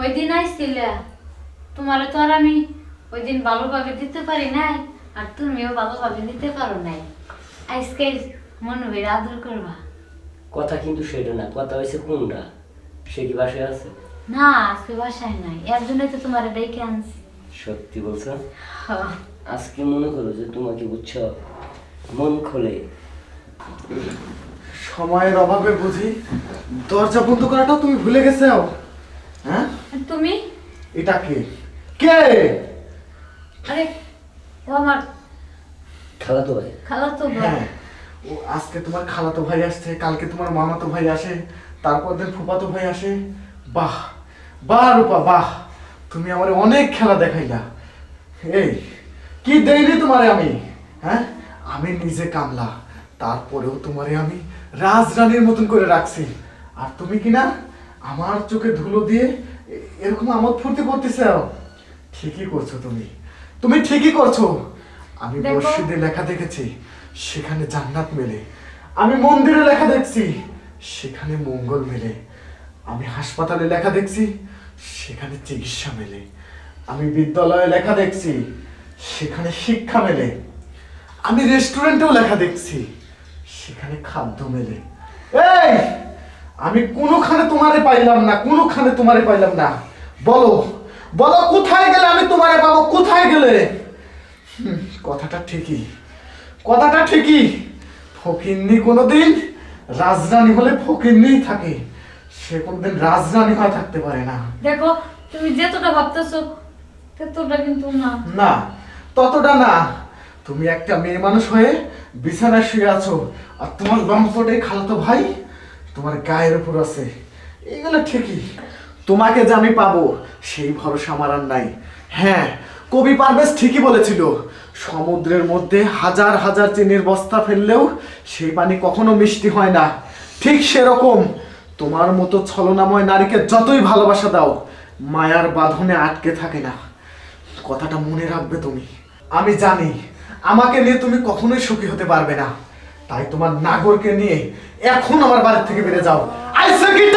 ওই দিন আইছিলে। তোমার তো আর আমি ওই দিন ভালোভাবে দিতে পারি নাই আর তুমিও ভালোভাবে দিতে পারো নাই। আজকে মনে হইরা আদর করবা। কথা কিন্তু সেটা না কথা হয়েছে কোনটা? সে কি বাসায় আছে? না আজকে বাসায় নাই এর জন্যই তো তোমার ডেকে আনছি। সত্যি বলছো? হ্যাঁ। আজকে মনে করো যে তোমাকে বুঝছ মন খোলে। সময়ের অভাবে বুঝি দরজা বন্ধ করাটা তুমি ভুলে গেছো হ্যাঁ? তুমি? এটা কে? কে? আরে ও আমার খালা তো ভাই। খালা তো হ্যাঁ ও আজকে তোমার খালাতো ভাই আসছে কালকে তোমার মামাতো ভাই আসে তারপর দিন ফুফাতো ভাই আসে। বাহ বাহ রূপা বাহ তুমি আমার অনেক খেলা দেখাইলা। এই কি দেইনি তোমারে আমি? হ্যাঁ আমি নিজে কামলা তারপরেও তোমারে আমি রাজরানীর মতন করে রাখছি। আর তুমি কি না আমার চোখে ধুলো দিয়ে এরকম আমোদ ফুর্তি করতেছ ঠিকই করছ তুমি। তুমি ঠিকই করছ। আমি। মসজিদে লেখা দেখেছি সেখানে জান্নাত মেলে। আমি মন্দিরে লেখা দেখছি সেখানে মঙ্গল মেলে। আমি হাসপাতালে লেখা দেখছি সেখানে চিকিৎসা মেলে। আমি বিদ্যালয়ে লেখা দেখছি সেখানে শিক্ষা মেলে। আমি রেস্টুরেন্টেও লেখা দেখছি সেখানে খাদ্য মেলে। এই! আমি কোনোখানে তোমারে পাইলাম না কোনোখানে তোমারে পাইলাম না। বলো বলো কোথায় গেলে আমি তোমারে পাবো কোথায় গেলে? কথাটা ঠিকই কথাটা ঠিকই। ফকিন্নি কোনোদিন রাজরানী হলে ফকিন্নিই থাকে। সে কোনোদিন রাজরানী হয়ে থাকতে পারে না। দেখো তুমি যেতটা ভাবতেছো ততটা কিন্তু না। না ততটা না। তুমি একটা মেয়ে মানুষ হয়ে বিছানায় শুয়ে আছো আর তোমার লম্পটে খালাতো ভাই তোমার গায়ের উপর আছে। এগুলো ঠিকই। তোমাকে যে আমি পাবো, সেই ভরসা আমার আর নাই। হ্যাঁ কবি পারভেজ ঠিকই বলেছিল, সমুদ্রের মধ্যে হাজার হাজার চিনির বস্তা ফেললেও সেই পানি কখনো মিষ্টি হয় না। ঠিক সেরকম। তোমার মতো ছলনাময় নারীকে যতই ভালোবাসা দাও, মায়ার বাঁধনে আটকে থাকে না। কথাটা মনে রাখবে তুমি। আমি জানি, আমাকে নিয়ে তুমি কখনোই সুখী হতে পারবে না। তাই তোমার নাগরকে নিয়ে এখন আমার বাড়ি থেকে বেড়ে যাও। I say gate